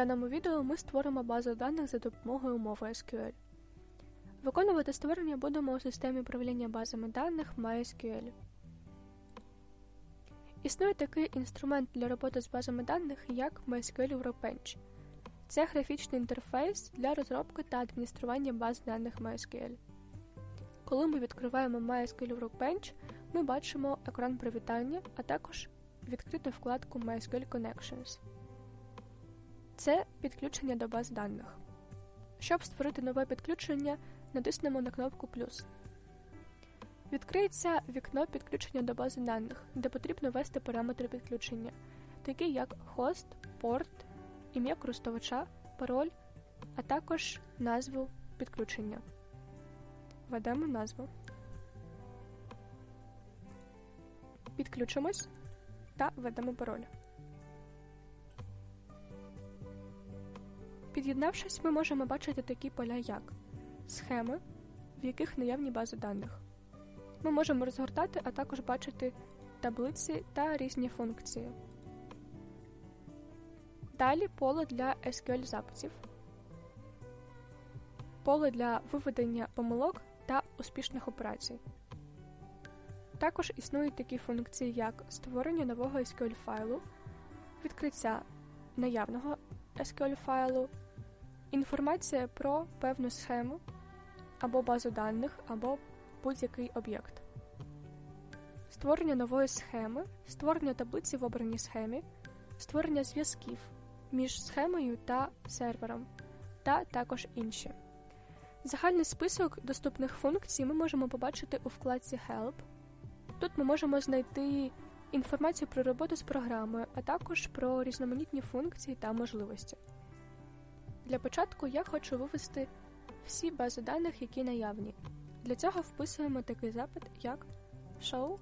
даному відео ми створимо базу даних за допомогою мови SQL. Виконувати створення будемо у системі управління базами даних MySQL. Існує такий інструмент для роботи з базами даних, як MySQL Workbench. Це графічний інтерфейс для розробки та адміністрування баз даних MySQL. Коли ми відкриваємо MySQL Workbench, ми бачимо екран привітання, а також відкриту вкладку MySQL Connections. Це підключення до баз даних. Щоб створити нове підключення, натиснемо на кнопку плюс. Відкриється вікно підключення до бази даних, де потрібно ввести параметри підключення, такі як хост, порт, ім'я користувача, пароль, а також назву підключення. Введемо назву. Підключимось та введемо пароль. Під'єднавшись, ми можемо бачити такі поля, як схеми, в яких наявні бази даних. Ми можемо розгортати, а також бачити таблиці та різні функції. Далі поле для SQL запитів, поле для виведення помилок та успішних операцій. Також існують такі функції, як створення нового SQL файлу, відкриття наявного SQL файлу, інформація про певну схему або базу даних, або будь-який об'єкт, створення нової схеми, створення таблиці в обраній схемі, створення зв'язків між схемою та сервером, та також інші. Загальний список доступних функцій ми можемо побачити у вкладці Help. Тут ми можемо знайти інформацію про роботу з програмою, а також про різноманітні функції та можливості. Для початку я хочу вивести всі бази даних, які наявні. Для цього вписуємо такий запит, як show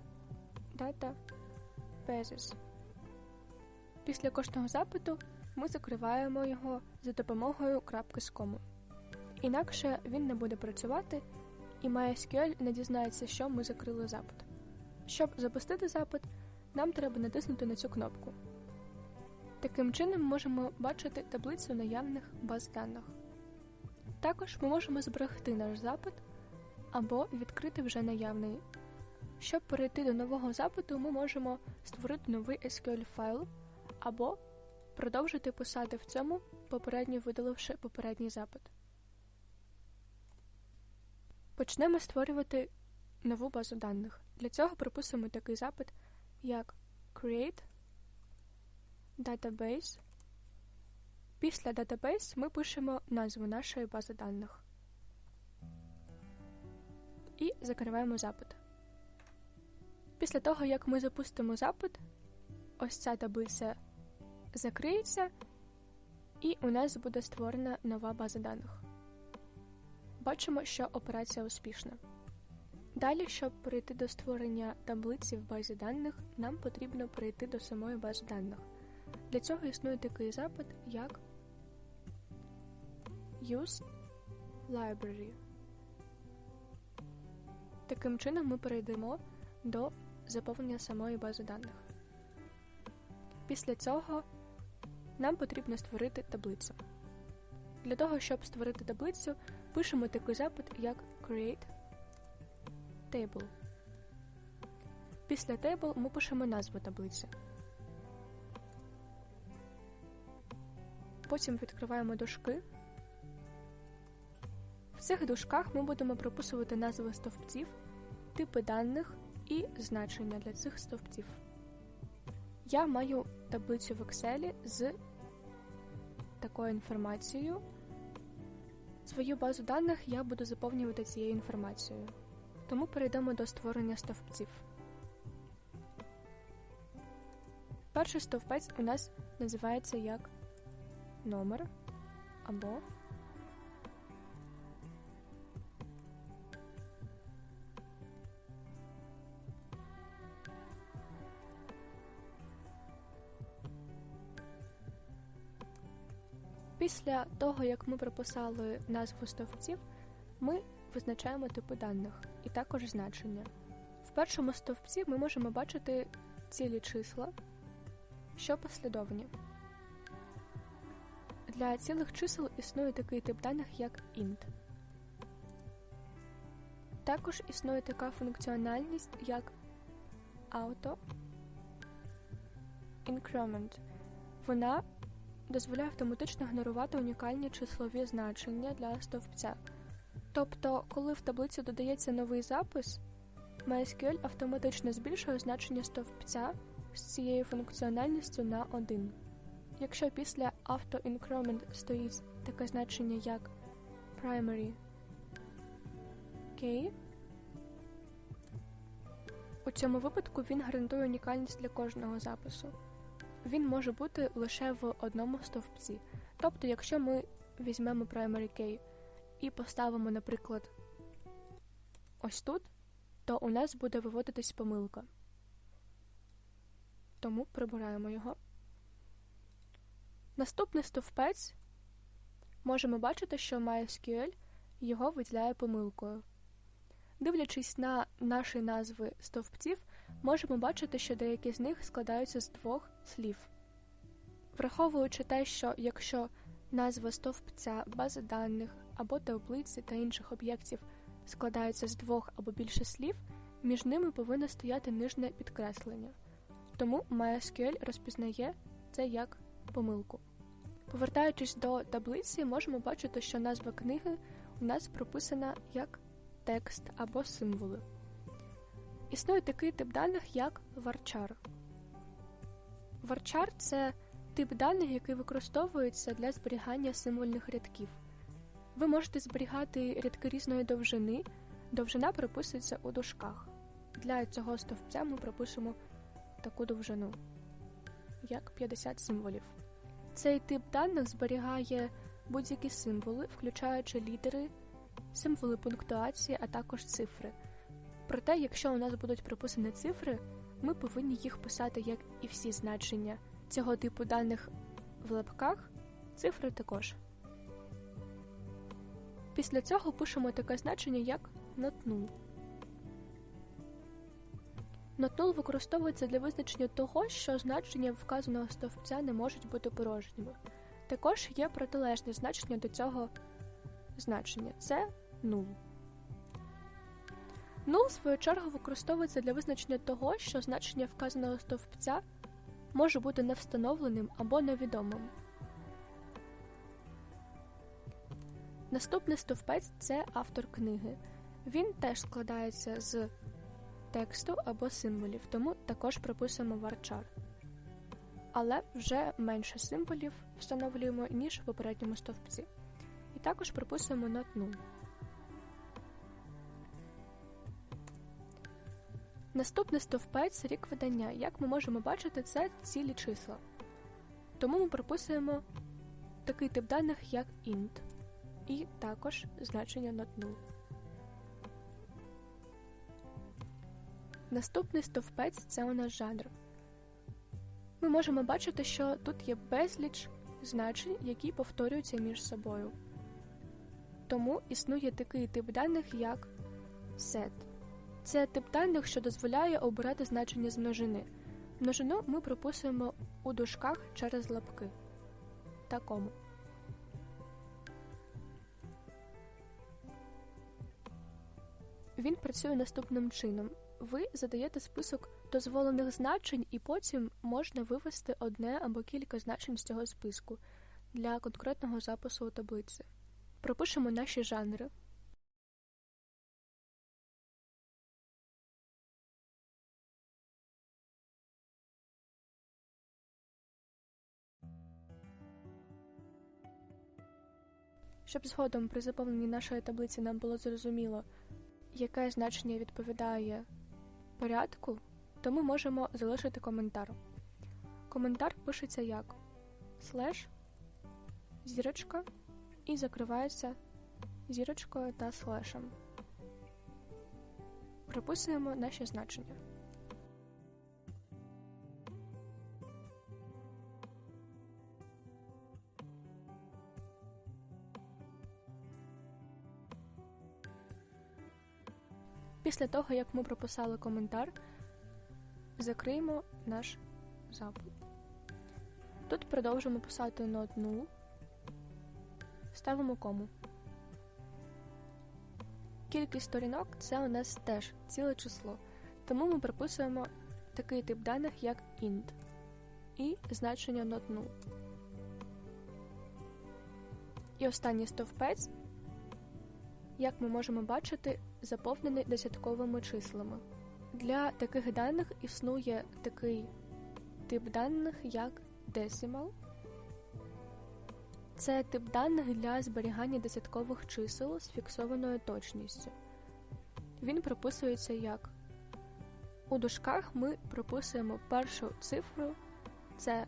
data bases. Після кожного запиту ми закриваємо його за допомогою крапки з кому. Інакше він не буде працювати, і MySQL не дізнається, що ми закрили запит. Щоб запустити запит, нам треба натиснути на цю кнопку. Таким чином можемо бачити таблицю наявних баз даних. Також ми можемо зберегти наш запит або відкрити вже наявний. Щоб перейти до нового запиту, ми можемо створити новий SQL файл або продовжити писати в цьому, попередньо видаливши попередній запит. Почнемо створювати нову базу даних. Для цього прописуємо такий запит, як create database. Після database ми пишемо назву нашої бази даних і закриваємо запит. Після того, як ми запустимо запит, ось ця таблиця закриється, і у нас буде створена нова база даних. Бачимо, що операція успішна. Далі, щоб перейти до створення таблиці в базі даних, нам потрібно перейти до самої бази даних. Для цього існує такий запит, як Use Library. Таким чином ми перейдемо до заповнення самої бази даних. Після цього нам потрібно створити таблицю. Для того, щоб створити таблицю, пишемо такий запит, як Create Table. Після Table ми пишемо назву таблиці. Потім відкриваємо дужки. В цих дужках ми будемо прописувати назви стовпців, типи даних і значення для цих стовпців. Я маю таблицю в Excel з такою інформацією. Свою базу даних я буду заповнювати цією інформацією. Тому перейдемо до створення стовпців. Перший стовпець у нас називається як номер або Після того, як ми прописали назву стовпців, ми визначаємо типи даних і також значення. В першому стовпці ми можемо бачити цілі числа, що послідовні. Для цілих чисел існує такий тип даних, як int. Також існує така функціональність, як auto increment. Вона дозволяє автоматично генерувати унікальні числові значення для стовпця. Тобто, коли в таблиці додається новий запис, MySQL автоматично збільшує значення стовпця з цією функціональністю на 1. Якщо після auto-increment стоїть таке значення як primary key, у цьому випадку він гарантує унікальність для кожного запису. Він може бути лише в одному стовпці. Тобто, якщо ми візьмемо primary key і поставимо, наприклад, ось тут, то у нас буде виводитись помилка. Тому прибираємо його. Наступний стовпець можемо бачити, що MySQL його виділяє помилкою. Дивлячись на наші назви стовпців, можемо бачити, що деякі з них складаються з двох слів. Враховуючи те, що якщо назва стовпця, бази даних або таблиці та інших об'єктів складаються з двох або більше слів, між ними повинно стояти нижнє підкреслення. Тому MySQL розпізнає це як помилку. Повертаючись до таблиці, можемо бачити, що назва книги у нас прописана як текст або символи. Існує такий тип даних, як варчар. Варчар це тип даних, який використовується для зберігання символьних рядків. Ви можете зберігати рядки різної довжини, довжина прописується у дужках. Для цього стовпця ми пропишемо таку довжину, як 50 символів. Цей тип даних зберігає будь-які символи, включаючи літери, символи пунктуації, а також цифри. Проте, якщо у нас будуть прописані цифри, ми повинні їх писати, як і всі значення цього типу даних в лапках, цифри також. Після цього пишемо таке значення, як null. Null використовується для визначення того, що значення вказаного стовпця не можуть бути порожніми. Також є протилежне значення до цього значення це null. Null, в свою чергу, використовується для визначення того, що значення вказаного стовпця може бути невстановленим або невідомим. Наступний стовпець це автор книги. Він теж складається з тексту або символів, тому також прописуємо варчар. Але вже менше символів встановлюємо, ніж в попередньому стовпці. І також прописуємо not null. Наступний стовпець рік видання. Як ми можемо бачити, це цілі числа. Тому ми прописуємо такий тип даних, як int, і також значення not null. Наступний стовпець це у нас жанр. Ми можемо бачити, що тут є безліч значень, які повторюються між собою. Тому існує такий тип даних, як set. Це тип даних, що дозволяє обирати значення з множини. Множину ми прописуємо у дужках через лапки. Такому. Він працює наступним чином. Ви задаєте список дозволених значень, і потім можна вивести одне або кілька значень з цього списку для конкретного запису у таблиці. Пропишемо наші жанри. Щоб згодом при заповненні нашої таблиці нам було зрозуміло, яке значення відповідає порядку, то ми можемо залишити коментар. Коментар пишеться як слеш, зірочка і закривається зірочкою та слешем. Прописуємо наші значення. Після того, як ми прописали коментар, закриємо наш запит. Тут продовжимо писати not null ставимо кому. Кількість сторінок це у нас теж ціле число, тому ми приписуємо такий тип даних, як int і значення not null. І останній стовпець, як ми можемо бачити, заповнений десятковими числами. Для таких даних існує такий тип даних, як decimal. Це тип даних для зберігання десяткових чисел з фіксованою точністю. Він прописується як у дужках ми прописуємо першу цифру, це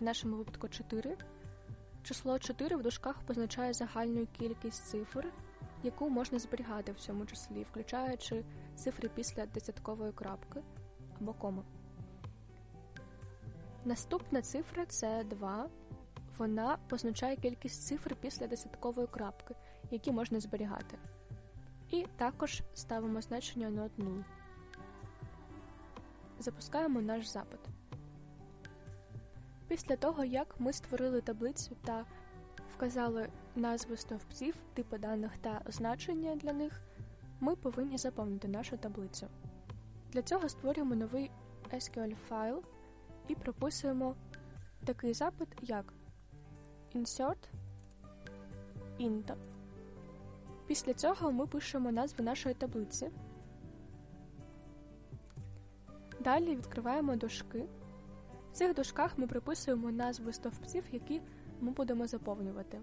в нашому випадку 4. Число 4 в дужках позначає загальну кількість цифр, яку можна зберігати в цьому числі, включаючи цифри після десяткової крапки або коми. Наступна цифра це 2. Вона позначає кількість цифр після десяткової крапки, які можна зберігати. І також ставимо значення not 0. Запускаємо наш запит. Після того, як ми створили таблицю та вказали назви стовпців, типи даних та значення для них, ми повинні заповнити нашу таблицю. Для цього створюємо новий SQL файл і прописуємо такий запит, як insert int. Після цього ми пишемо назву нашої таблиці. Далі відкриваємо дужки. В цих дужках ми приписуємо назви стовпців, які ми будемо заповнювати.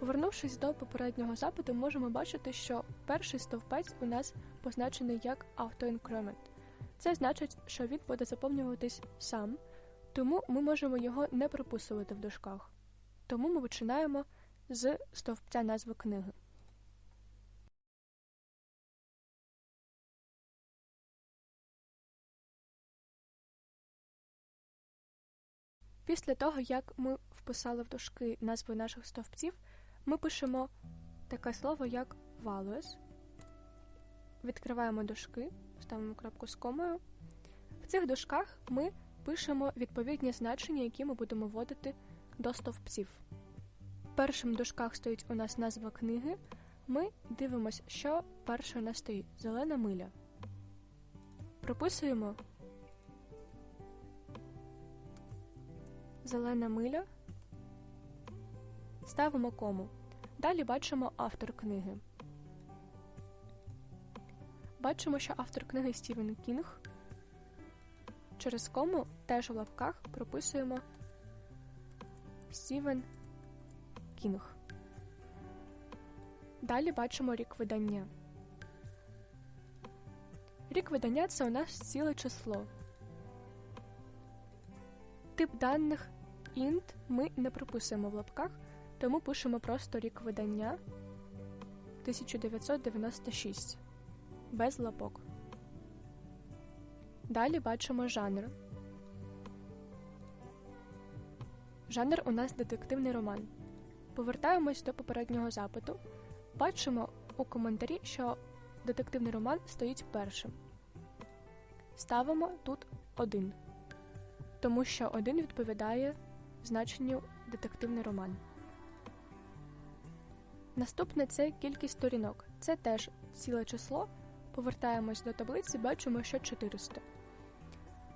Повернувшись до попереднього запиту, можемо бачити, що перший стовпець у нас позначений як автоінкремент. Це значить, що він буде заповнюватись сам, тому ми можемо його не прописувати в дужках. Тому ми починаємо з стовпця назви книги. Після того, як ми вписали в дужки назви наших стовпців, ми пишемо таке слово як values. Відкриваємо дужки, ставимо крапку з комою. В цих дужках ми пишемо відповідні значення, які ми будемо вводити до стовпців. Першим в дужках стоїть у нас назва книги. Ми дивимося, що перше у нас стоїть зелена миля. Прописуємо зелена миля. Ставимо кому. Далі бачимо автор книги. Бачимо, що автор книги Стівен Кінг. Через кому теж у лапках прописуємо Стівен Кінг. Далі бачимо рік видання. Рік видання це у нас ціле число. Тип даних int ми не прописуємо в лапках, тому пишемо просто рік видання 1996 без лапок. Далі бачимо жанр. Жанр у нас детективний роман. Повертаємось до попереднього запиту. Бачимо у коментарі, що детективний роман стоїть першим. Ставимо тут 1, тому що 1 відповідає значенню детективний роман. Наступне це кількість сторінок. Це теж ціле число. Повертаємось до таблиці, бачимо, що 400.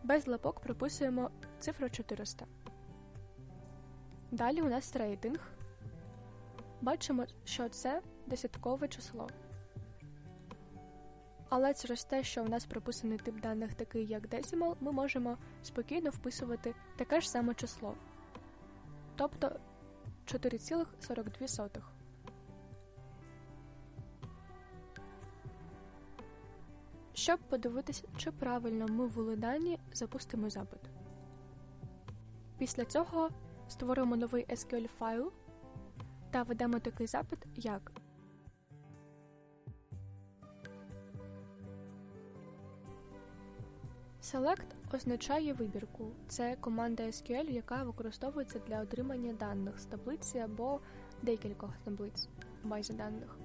Без лапок прописуємо цифру 400. Далі у нас рейтинг. Бачимо, що це десяткове число. Але через те, що у нас прописаний тип даних такий, як decimal, ми можемо спокійно вписувати таке ж саме число. Тобто 4,42. Щоб подивитися, чи правильно ми ввели дані, запустимо запит. Після цього створимо новий SQL файл та ведемо такий запит, як Select означає вибірку. Це команда SQL, яка використовується для отримання даних з таблиці або декількох таблиць в базі даних.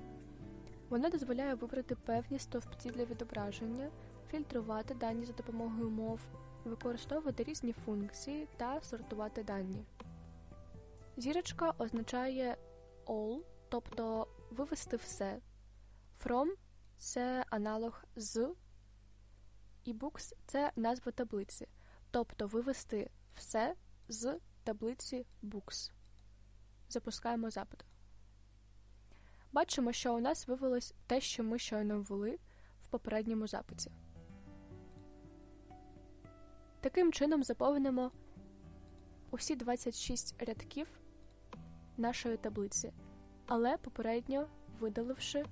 Вона дозволяє вибрати певні стовпці для відображення, фільтрувати дані за допомогою мов, використовувати різні функції та сортувати дані. Зірочка означає all, тобто вивести все. From це аналог з, і books це назва таблиці, тобто вивести все з таблиці books. Запускаємо запит. Бачимо, що у нас вивелось те, що ми щойно ввели в попередньому запиті. Таким чином заповнимо усі 26 рядків нашої таблиці, але попередньо видаливши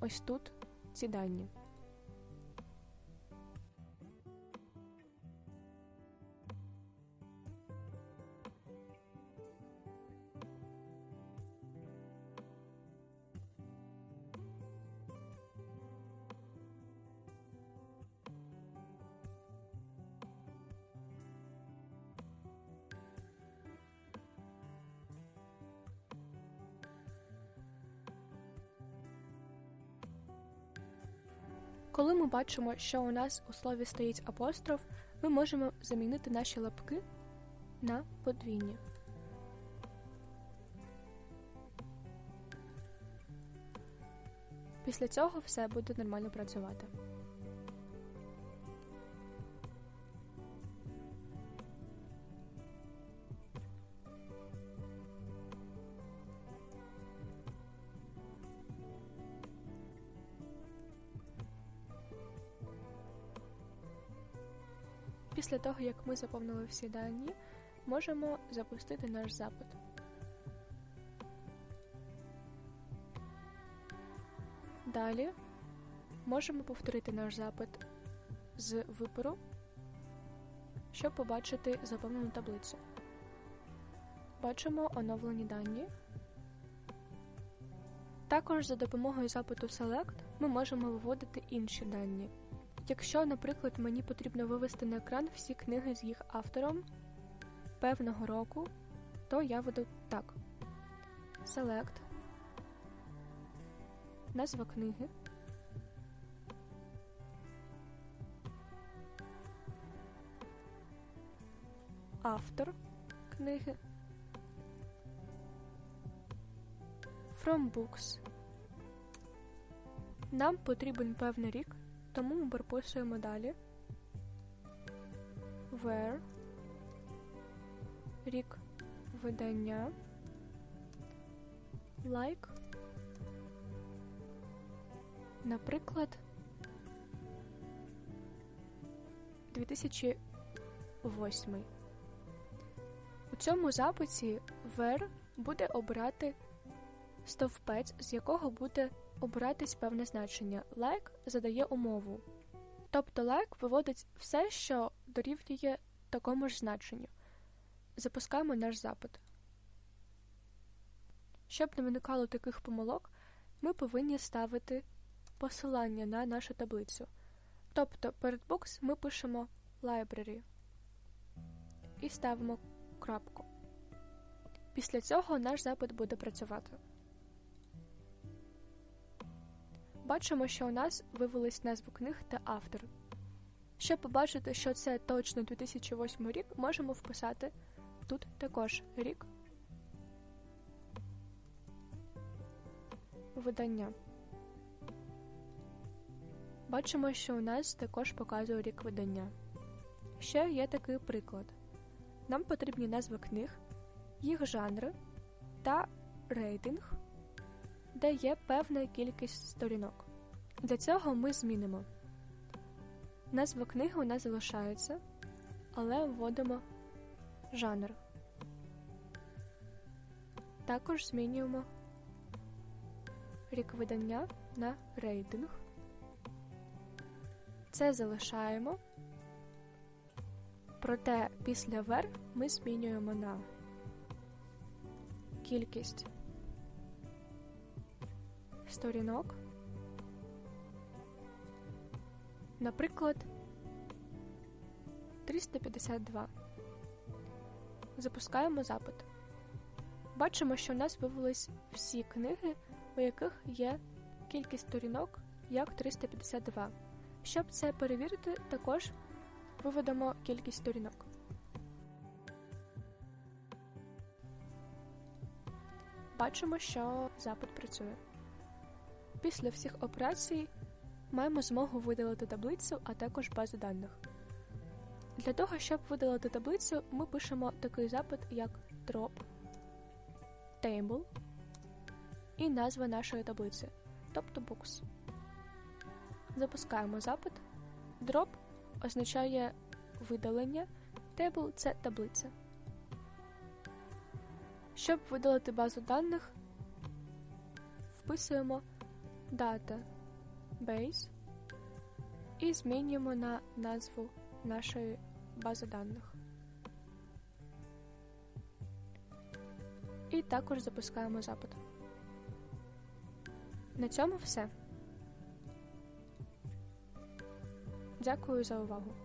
ось тут ці дані. Коли ми бачимо, що у нас у слові стоїть апостроф, ми можемо замінити наші лапки на подвійні. Після цього все буде нормально працювати. Після того, як ми заповнили всі дані, можемо запустити наш запит. Далі можемо повторити наш запит з вибору, щоб побачити заповнену таблицю. Бачимо оновлені дані. Також за допомогою запиту Select ми можемо виводити інші дані. Якщо, наприклад, мені потрібно вивести на екран всі книги з їх автором певного року, то я веду так: Select, назва книги. Автор книги. From Books. Нам потрібен певний рік. Тому ми прописуємо далі. Where? Рік видання. Like? Наприклад 2008 у цьому запиті where буде обрати стовпець, з якого буде обиратись певне значення. Like задає умову. Тобто like виводить все, що дорівнює такому ж значенню. Запускаємо наш запит. Щоб не виникало таких помилок, ми повинні ставити посилання на нашу таблицю. Тобто перед бокс ми пишемо library і ставимо крапку. Після цього наш запит буде працювати. Бачимо, що у нас вивелись назви книг та автор. Щоб побачити, що це точно 2008 рік, можемо вписати тут також рік видання. Бачимо, що у нас також показує рік видання. Ще є такий приклад. Нам потрібні назви книг, їх жанри та рейтинг де є певна кількість сторінок. Для цього ми змінимо. Назва книги у нас залишається, але вводимо жанр. Також змінюємо рік видання на рейтинг. Це залишаємо, проте після вер ми змінюємо на кількість сторінок. Наприклад, 352. Запускаємо запит. Бачимо, що в нас вивелись всі книги, у яких є кількість сторінок як 352. Щоб це перевірити, також виведемо кількість сторінок. бачимо, що запит працює. Після всіх операцій маємо змогу видалити таблицю, а також базу даних. Для того, щоб видалити таблицю, ми пишемо такий запит, як drop table і назва нашої таблиці, тобто books. Запускаємо запит. Drop означає видалення, table – це таблиця. Щоб видалити базу даних, вписуємо data base і змінюємо на назву нашої бази даних. І також запускаємо запит. На цьому все. Дякую за увагу.